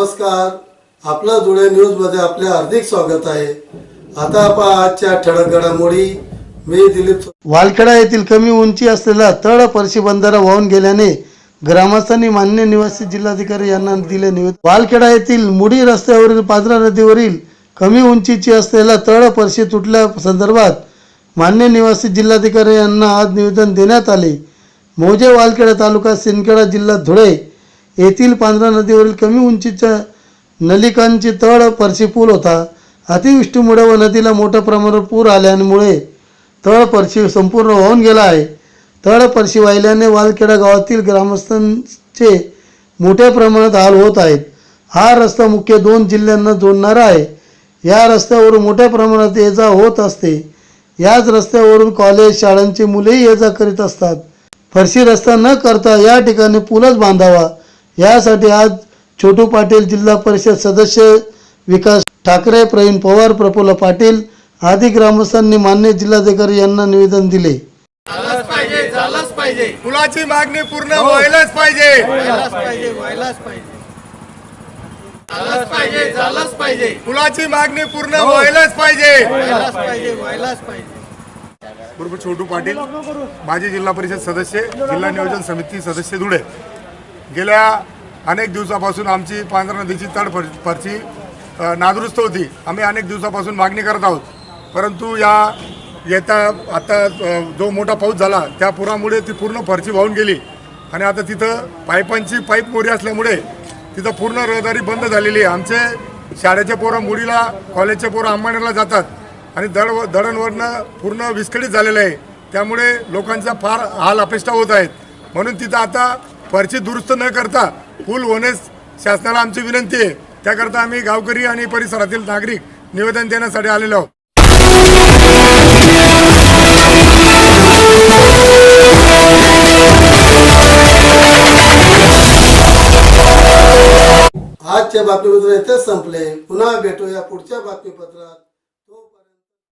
आपलं धुळे न्यूजमध्ये आपले हार्दिक स्वागत आहे. आता आपण आजच्या ठळक घडामोडी मी दिलीप वालखेडा येथील कमी उंची असलेला तळ परशी बंधारा वाहून गेल्याने ग्रामस्थांनी मान्य निवासी जिल्हाधिकारी यांना दिले निवेदन. वालखेडा येथील मुडी रस्त्यावरील पाजरा नदीवरील कमी उंचीची असलेला तळ परशी तुटल्या संदर्भात मान्य निवासी जिल्हाधिकारी यांना आज निवेदन देण्यात आले. मोजे वालखेडा तालुका सिंदखेडा जिल्हा धुळे येथील पांढरा नदीवरील कमी उंचीच्या नलिकांची तळ परशी पूल होता. अतिवृष्टीमुळे व नदीला मोठ्या प्रमाणावर पूर आल्यामुळे तळ परशी संपूर्ण वाहून गेला आहे. तळ परशी वाहिल्याने वालखेडा गावातील ग्रामस्थांचे मोठ्या प्रमाणात हाल होत आहेत. हा रस्ता मुख्य दोन जिल्ह्यांना जोडणारा आहे. या रस्त्यावरून मोठ्या प्रमाणात ये जा होत असते. याच रस्त्यावरून कॉलेज शाळांची मुलेही ये जा करीत असतात. फरशी रस्ता न करता या ठिकाणी पूलच बांधावा. यासाठी आज छोटू पाटील जिल्हा परिषद सदस्य विकास ठाकरे प्रवीण पवार प्रफुल्ल पाटील आदी ग्रामस्थांनी मान्य जिल्हाधिकारी यांना निवेदन दिले. झालंच पाहिजे झालंच पाहिजे. पुलाची मागणी पूर्ण व्हायलाच पाहिजे. व्हायलाच पाहिजे व्हायलाच पाहिजे. झालंच पाहिजे झालंच पाहिजे. पुलाची मागणी पूर्ण व्हायलाच पाहिजे. व्हायलाच पाहिजे व्हायलाच पाहिजे. बरोबर छोटू पाटील माजी जिल्हा परिषद सदस्य जिल्हा नियोजन समिती सदस्य धुळे गेल्या अनेक दिवसापासून आमची पांढरा नदीची तड पर- परची नादुरुस्त होती. आम्ही अनेक दिवसापासून मागणी करत आहोत. परंतु या येता आता जो मोठा पाऊस झाला त्या पुरामुळे ती पूर्ण फरची वाहून गेली. आणि आता तिथं पाईपांची पाईप मोरी असल्यामुळे तिथं पूर्ण रहदारी बंद झालेली आहे. आमचे शाळेचे पोरं मुडीला कॉलेजचे पोरं अंबानेरला जातात. आणि दळ दळणवळणं पूर्ण विस्कळीत झालेलं आहे. त्यामुळे लोकांचा फार हाल अपेष्टा होत आहेत. म्हणून तिथं आता फरशी दुरुस्त न करता पूल होण्यास शासनाला आमची विनंती आहे. त्याकरता आम्ही गावकरी आणि परिसरातील नागरिक निवेदन देण्यासाठी आलेलो आहोत. आजचे बातमीपत्र येथेच संपले. पुन्हा भेटूया पुढच्या बातमीपत्रात.